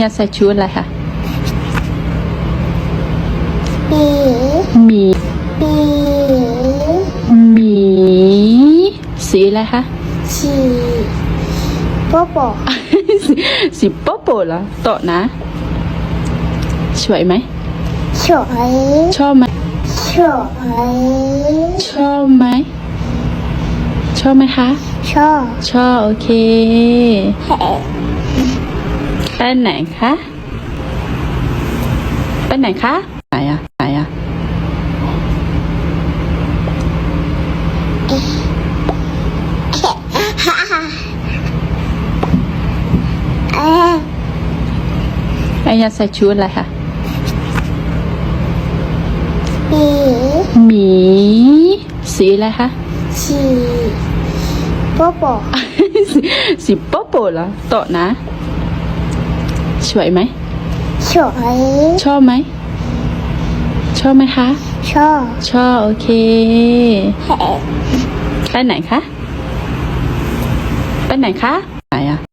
ยาใส่ชุดอะไรคะหมีหมีหมีหมีสีอะไรคะฉีโป๊ะโป๊ะสีสีโป๊ะโป๊ะเหรอโตะนะสวยไหมสวยชอบไหมสวยชอบไหมชอบไหมคะ ชอบ ชอบ โอเค ไปไหนคะไปไหนคะไหนอะไหนอะเอ๊ะไอยาใส่ชุดอะไรคะหมีหมีสีอะไรคะฉีโปโปสีโปโปเหรอโตะนะ สวยไหม สวยชอบไหม ชอบไหมคะ ชอบชอบโอเคไปไหนคะไปไหนคะไหนอะ